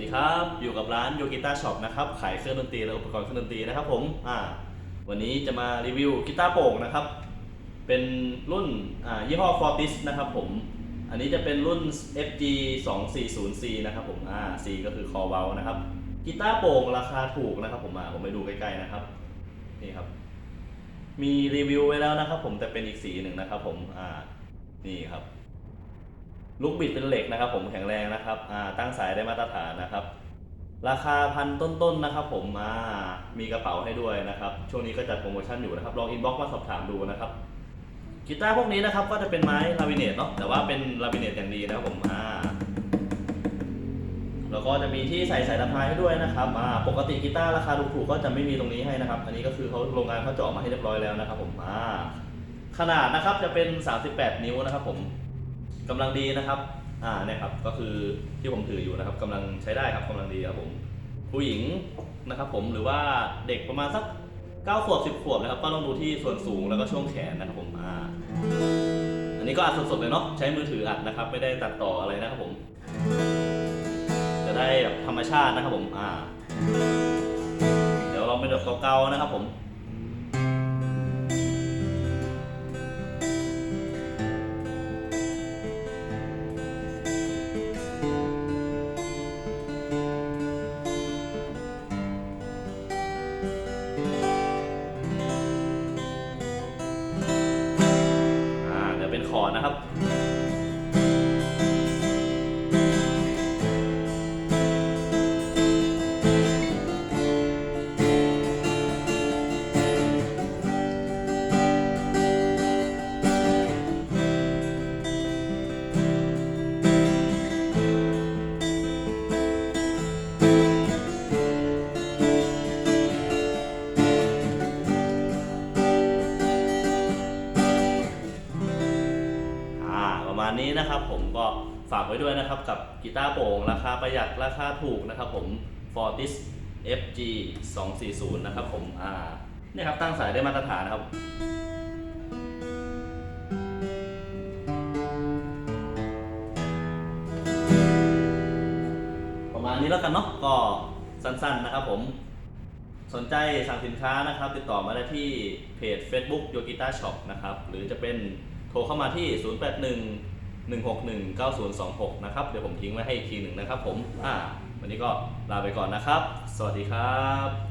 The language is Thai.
ดีครับ อยู่กับร้านโยกิต้าช็อปนะครับ ขายเครื่องดนตรีและอุปกรณ์เครื่องดนตรีนะครับผม อ่า วันนี้จะมารีวิวกีตาร์โป่งนะครับ เป็นรุ่น อ่า ยี่ห้อ Fortis นะครับผม อันนี้จะเป็นรุ่น FG 2 4 0 C นะครับผม อ่า C ก็คือคอเบลนะครับ กีตาร์โป่งราคาถูกนะครับผมอ่าผมไปดูใกล้ๆนะครับ นี่ครับ มีรีวิวไว้แล้วนะครับผม แต่เป็นอีกสีหนึ่งนะครับผม อ่า นี่ครับ ลูกบิดเป็นเหล็กนะครับ ผมแข็งแรงนะครับอ่าตั้งสายได้มาตรฐานนะครับ ราคาพันต้นๆนะครับ ผมอ่ามีกระเป๋าให้ด้วยนะครับ ช่วงนี้ก็จัดโปรโมชั่นอยู่นะครับลองอินบ็อกซ์มาสอบถามดูนะครับกีตาร์พวกนี้นะครับก็จะเป็นไม้ลามิเนตเนาะแต่ว่าเป็นลามิเนตอย่างดีนะครับผมอ่าแล้วก็จะมีที่ใส่สายสะพายให้ด้วยนะครับอ่าปกติกีตาร์ราคาถูกๆก็จะไม่มีตรงนี้ให้นะครับ อันนี้ก็คือเขาโรงงานเขาเจาะมาให้เรียบร้อยแล้วนะครับ ผมอ่าขนาดนะครับจะเป็น 38 นิ้วนะครับผม กำลังดีนะครับ อ่าเนี่ยครับ ก็คือที่ผมถืออยู่นะครับกำลังใช้ได้ครับกำลังดีครับผม ผู้หญิงนะครับผมหรือว่าเด็กประมาณสัก9ขวบ10ขวบนะครับ ก็ต้องดูที่ส่วนสูงแล้วก็ช่วงแขนนะครับผม อ่า อันนี้ก็อัดสดๆเลยเนาะ ใช้มือถืออัดนะครับ ไม่ได้ตัดต่ออะไรนะครับผม จะได้แบบธรรมชาตินะครับผม อ่า เดี๋ยวเราไปแบบเก่าๆนะครับผม นะครับ มาณนี้นะครับ ผมก็ฝากไว้ด้วยนะครับกับกีตาร์โปร่งราคาประหยัดราคาถูกนะครับผม Fortis FG 240นะครับผมอ่าเนี่ยครับตั้งสายได้มาตรฐานนะครับประมาณนี้แล้วกันเนาะก็สั้นๆนะครับผมสนใจสั่งสินค้านะครับ ติดต่อมาได้ที่เพจ Facebook y o g i t a Shop นะครับ หรือจะเป็น โทรเข้ามาที่ 081 161 9026 นะครับ เดี๋ยวผมทิ้งไว้ให้อีกทีหนึ่งนะครับผม อ่า วันนี้ก็ลาไปก่อนนะครับ สวัสดีครับ